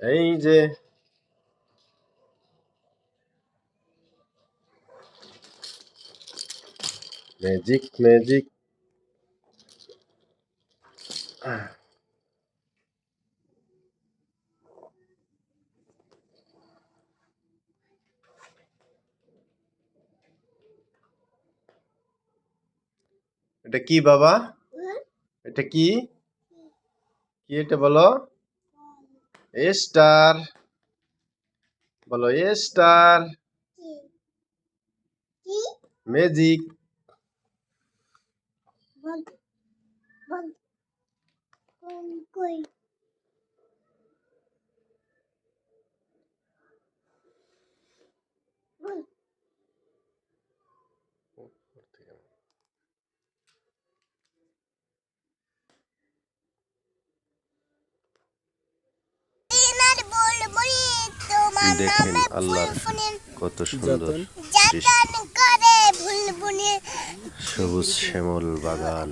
এই যে magic magic এটা কি বাবা? এটা কি? কি এটা বলো? স্টার বলো স্টার। ম্যাজিক। দেখেন আল্লাহ কত সুন্দর সবুজ শ্যামল বাগান।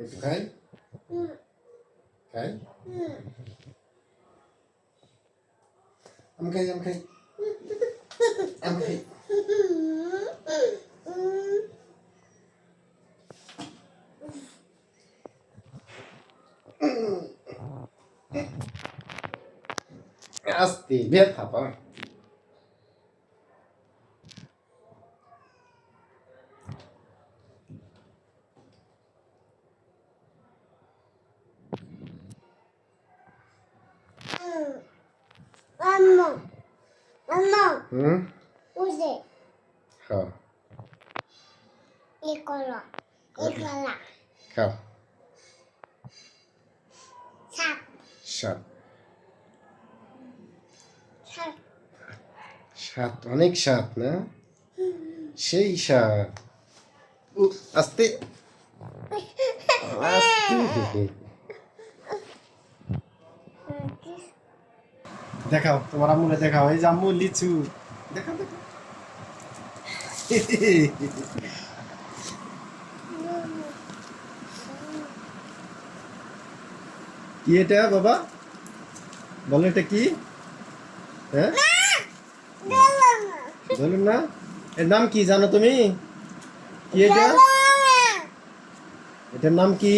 Okay. Okay. আমি খাই আমি খাই আমি খাই আস্তে বের থাপা আম্মা এ করো এ কলা খাও সাপ সাত সাত অনেক সাত না সেই সাত আস্তে আস্তে দেখাও তোমার আম্মুরে দেখাও। এই যে আম্মু লিচু। দেখাও দেখাও। কি এটা বাবা? বলো এটা কি? হ্যাঁ? বলুন। না? এর নাম কি জানো তুমি? কি এটা? এটার নাম কি?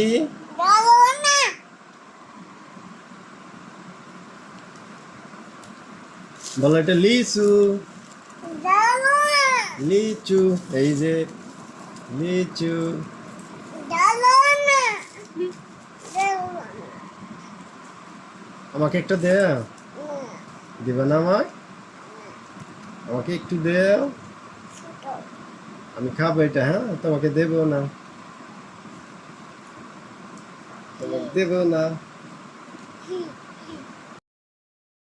বলো এটা লিচু। লিচু এই যে লিচু। আমাকে একটা দেও। দিবে না আমায়? আমাকে একটু দেও। আমি খাব এটা হ্যাঁ? তোমাকে দেবো না। তোমাকে দেবো না।